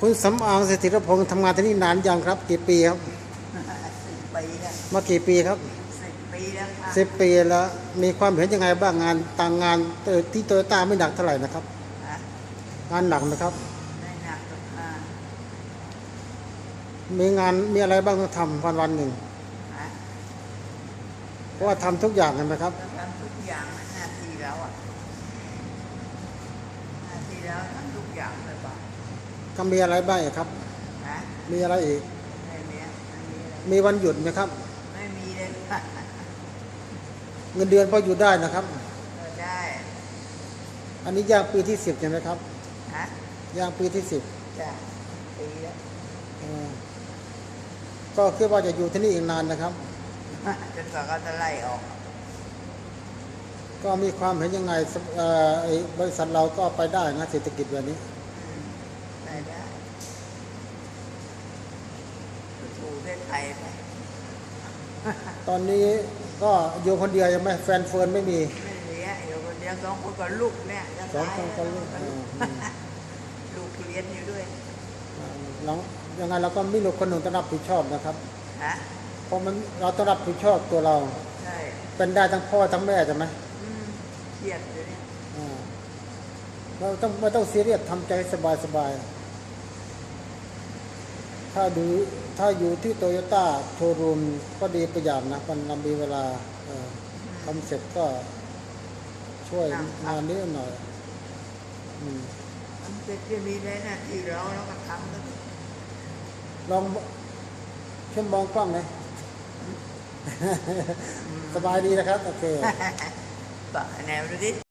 คุณสำอางสถิรพงศ์ทำงานที่นี่นานยังครับ กี่ปีครับสิบปีแล้วมากี่ปีครับสิบปีแล้วค่ะสิบปีแล้วมีความเห็นยังไงบ้างงานต่างงานเอ่อที่โตโยต้าไม่หนักเท่าไหร่นะครับ ฮะงานหนักนะครับไม่หนักหรอกค่ะมีงานมีอะไรบ้างต้องทำวันวันๆหนึ่งฮะเพราะว่าทำทุกอย่างเลยนะครับ เราทำทุกอย่างหน้าที่แล้วอะหน้าที่แล้วทำทุกอย่างเลยป่ะ ก็มีอะไรบ้างอีกครับ ฮะมีอะไรอีก ไม่มีไม่มีเลยมีวันหยุดไหมครับ ไม่มีเลยค่ะเงินเดือนพออยู่ได้นะครับ ก็ได้อันนี้ย่างปีที่สิบใช่ไหมครับฮะย่างปีที่สิบจ้ะปีแล้วเออก็คิดว่าจะอยู่ที่นี่อีกนานนะครับ จนกว่าเขาจะไล่ออกก็มีความเห็นยังไงสเอ่อไอ้บริษัทเราก็ไปได้นะเศรษฐกิจแบบนี้ อืมได้ได้ ถูกได้ไทยไปตอนนี้ก็อยู่คนเดียวยังไม่แฟนเฟิร์นไม่มีไม่เลี้ยงอยู่คนเดียวสองคนกับลูกเนี่ยจะสองตายคนกับลูกแวอืมลูกเรียนอยู่ด้วยหลังยังไงเราก็มีลูกคนหนึ่งต้องรับผิดชอบนะครับ ฮะเพราะมันเราต้องรับผิดชอบตัวเรา ใช่เป็นได้ทั้งพ่อทั้งแม่ใช่ไหมอืมเครียดอยู่เนี่ยอ่าเราต้องไม่ต้องซีเรียสทำใจสบายสบายถ้าดู ถ้าอยู่ที่โตโยต้าโชว์รูมก็ดีประหยัดนะมันเรามีเวลาเอ่อทำเสร็จก็ช่วยงานนิดหน่อยอืมมันจะจะมีในหน้าที่เราแล้วก็ทำกันลองช่วยมองกล้องหน่อยสบายดีนะครับ โอเคต่อแนวดูดิ